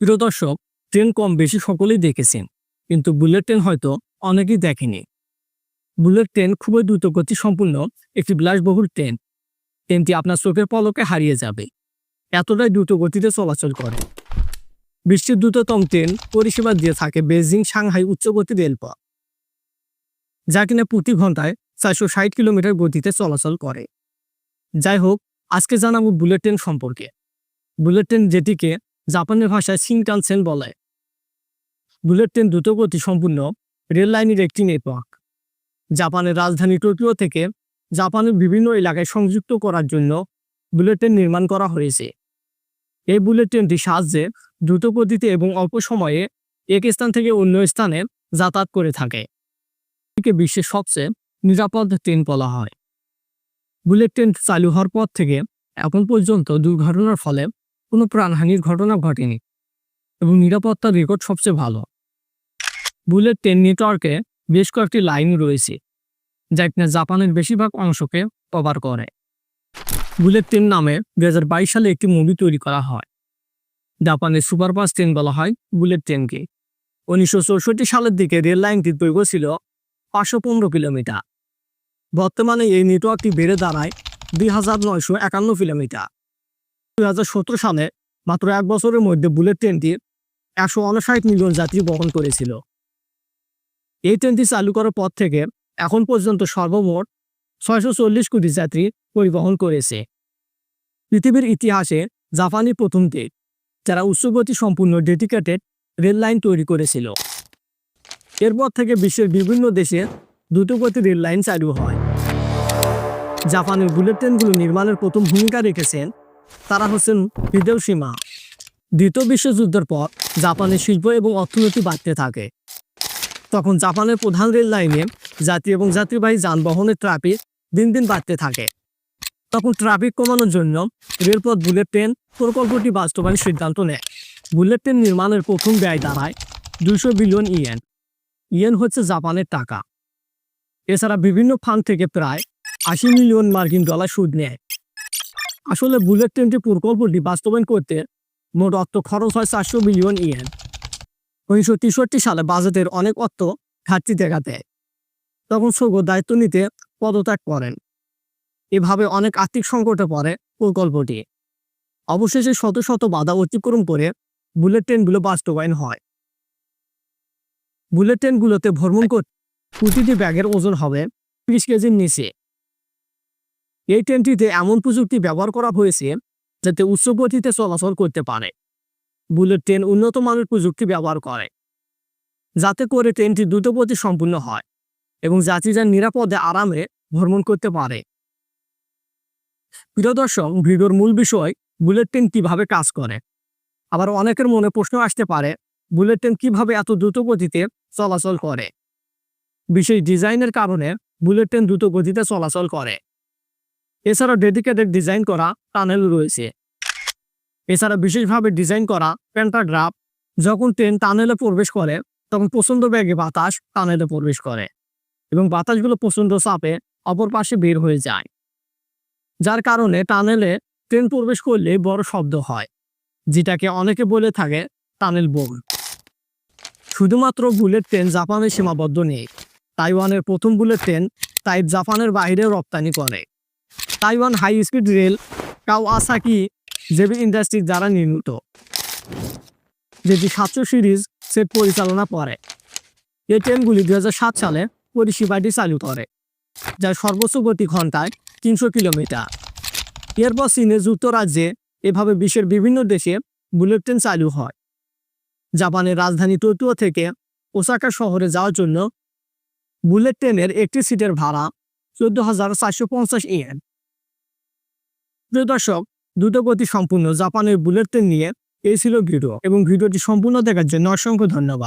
প্রিয় দর্শক ট্রেন কম বেশি সকলেই দেখেছেন, কিন্তু বুলেট ট্রেন হয়তো অনেকেই দেখেনি। বুলেট ট্রেন খুবই দ্রুতগতি সম্পূর্ণ একটি বিলাসবহুল ট্রেন ট্রেনটি আপনার চোখের পলকে হারিয়ে যাবে। এতটাই দ্রুত গতিতে চলাচল করে। বিশ্বের দ্রুততম ট্রেন পরিষেবা দিয়ে থাকে বেজিং সাংহাই উচ্চগতি রেলপথ, যা কিনা প্রতি ঘন্টায় চারশো ষাট কিলোমিটার গতিতে চলাচল করে। যাই হোক, আজকে জানাব বুলেট ট্রেন সম্পর্কে। বুলেট ট্রেন যেটিকে জাপানের ভাষায় শিনকানসেন বলে। বুলেট ট্রেন দ্রুতগতি সম্পূর্ণ রেল লাইনের একটি নেটওয়ার্ক। জাপানের রাজধানী টোকিও থেকে জাপানের বিভিন্ন এলাকায় সংযুক্ত করার জন্য বুলেট ট্রেন নির্মাণ করা হয়েছে। এই বুলেট ট্রেনটির সাহায্যে দ্রুতগতিতে এবং অল্প সময়ে এক স্থান থেকে অন্য স্থানে যাতায়াত করে থাকে। এটিকে বিশ্বের সবচেয়ে নিরাপদ ট্রেন বলা হয়। বুলেট ট্রেন চালু হওয়ার পর থেকে এখন পর্যন্ত দুর্ঘটনার ফলে কোনো প্রাণহানির ঘটনা ঘটেনি এবং নিরাপত্তার রেকর্ড সবচেয়ে ভালো। বুলেট ট্রেন নেটওয়ার্কে বেশ কয়েকটি লাইন রয়েছে, যা কিনা জাপানের বেশিরভাগ অংশকে কভার করে। বুলেট ট্রেন নামে দুই হাজার বাইশ সালে একটি মুভি তৈরি করা হয়। জাপানের সুপারফাস্ট ট্রেন বলা হয় বুলেট ট্রেনকে উনিশশো চৌষট্টি সালের দিকে রেল লাইনটির দৈর্ঘ্য ছিল পাঁচশো পনেরো কিলোমিটার। বর্তমানে এই নেটওয়ার্কটি বেড়ে দাঁড়ায় দুই হাজার নয়শো একান্ন কিলোমিটার। দুই হাজার সতেরো সালে মাত্র এক বছরের মধ্যে বুলেট ট্রেনটি একশো উনষাট মিলিয়ন যাত্রী বহন করেছিল। এই ট্রেনটি চালু করার পর থেকে এখন পর্যন্ত সর্বমোট ছয়শো চল্লিশ কোটি যাত্রী পরিবহন করেছে। পৃথিবীর ইতিহাসে জাপানি প্রথম দেশ, যারা উচ্চগতি সম্পূর্ণ ডেডিকেটেড রেল লাইন তৈরি করেছিল। এরপর থেকে বিশ্বের বিভিন্ন দেশে দ্রুতগতি রেল লাইন চালু হয়। জাপানের বুলেট ট্রেনগুলো নির্মাণের প্রথম ভূমিকা রেখেছেন তারা হচ্ছেন হিদেও সীমা দ্বিতীয় বিশ্বযুদ্ধের পর জাপানের শিল্প এবং অর্থনীতি বাড়তে থাকে। তখন জাপানের প্রধান রেল লাইনে যাত্রী এবং যাত্রীবাহী যানবাহনের ট্রাফিক দিন দিন বাড়তে থাকে। তখন ট্রাফিক কমানোর জন্য রেলপথ, বুলেট ট্রেন প্রকল্পটি বাস্তবায়নের সিদ্ধান্ত নেয়। বুলেট ট্রেন নির্মাণের প্রথম ব্যয় দাঁড়ায় দুশো বিলিয়ন ইয়েন। ইয়েন হচ্ছে জাপানের টাকা। এছাড়া বিভিন্ন ফান্ড থেকে প্রায় আশি মিলিয়ন মার্কিন ডলার সুদ নেয়। আসলে বুলেট ট্রেনটি প্রকল্পটি বাস্তবায়ন করতে মোট অর্থ খরচ হয় চারশো বিলিয়ন ইয়েন। উনিশশো তেষট্টি সালে বাজেটের অনেক অর্থ ঘাটতি দেখা দেয়। তখন সগো দায়িত্ব নিতে পদত্যাগ করেন। এভাবে অনেক আর্থিক সংকটে পড়ে প্রকল্পটি অবশেষে শত শত বাধা অতিক্রম করে বুলেট ট্রেনগুলো বাস্তবায়ন হয়। বুলেট ট্রেনগুলোতে ভ্রমণ করতে প্রতিটি ব্যাগের ওজন হবে ত্রিশ কেজির নিচে। এই ট্রেনটিতে এমন প্রযুক্তি ব্যবহার করা হয়েছে যাতে উচ্চ গতিতে চলাচল করতে পারে। বুলেট ট্রেন উন্নত মানের প্রযুক্তি ব্যবহার করে, যাতে করে ট্রেনটি দ্রুতগতি সম্পূর্ণ হয় এবং যাত্রীরা নিরাপদে আরামে ভ্রমণ করতে পারে। প্রিয় দর্শক, ভিডিওর মূল বিষয়, বুলেট ট্রেন কীভাবে কাজ করে? আবার অনেকের মনে প্রশ্ন আসতে পারে, বুলেট ট্রেন কীভাবে এত দ্রুত গতিতে চলাচল করে? বিশেষ ডিজাইনের কারণে বুলেট ট্রেন দ্রুত গতিতে চলাচল করে। এছাড়া ডেডিকেটেড ডিজাইন করা টানেল রয়েছে। এছাড়া বিশেষভাবে ডিজাইন করা প্যান্টাগ্রাফ যখন ট্রেন টানেলে প্রবেশ করে, তখন প্রচণ্ড বেগে বাতাস টানেলে প্রবেশ করে এবং বাতাসগুলো প্রচণ্ড চাপে অপর পাশে বের হয়ে যায়। যার কারণে টানেলে ট্রেন প্রবেশ করলে বড় শব্দ হয়, যেটাকে অনেকে বলে থাকে টানেল বোম। শুধুমাত্র বুলেট ট্রেন জাপানে সীমাবদ্ধ নেই, তাইওয়ানের প্রথম বুলেট ট্রেন তাই জাপানের বাইরে রপ্তানি করে। Taiwan high speed rail Kawasaki JB industry দ্বারা নির্মিত, যেটি সাতশো সিরিজ সেট পরিচালনা করে। এই ট্রেনগুলি দুই হাজার সাত সালে পরিষেবাটি চালু করে, যার সর্বোচ্চ গতি ঘন্টায় তিনশো কিলোমিটার। এরপর চীনে যুক্তরাজ্যে এভাবে বিশ্বের বিভিন্ন দেশে বুলেট ট্রেন চালু হয়। জাপানের রাজধানী টোকিও থেকে ওসাকা শহরে যাওয়ার জন্য বুলেট ট্রেনের একটি সিটের ভাড়া চোদ্দ হাজার চারশো পঞ্চাশ ইয়েন। প্রিয় দর্শক দ্রুতগতি সম্পূর্ণ জাপানের বুলেট নিয়ে এই ছিল ভিডিও এবং ভিডিওটি সম্পূর্ণ দেখার জন্য অসংখ্য ধন্যবাদ।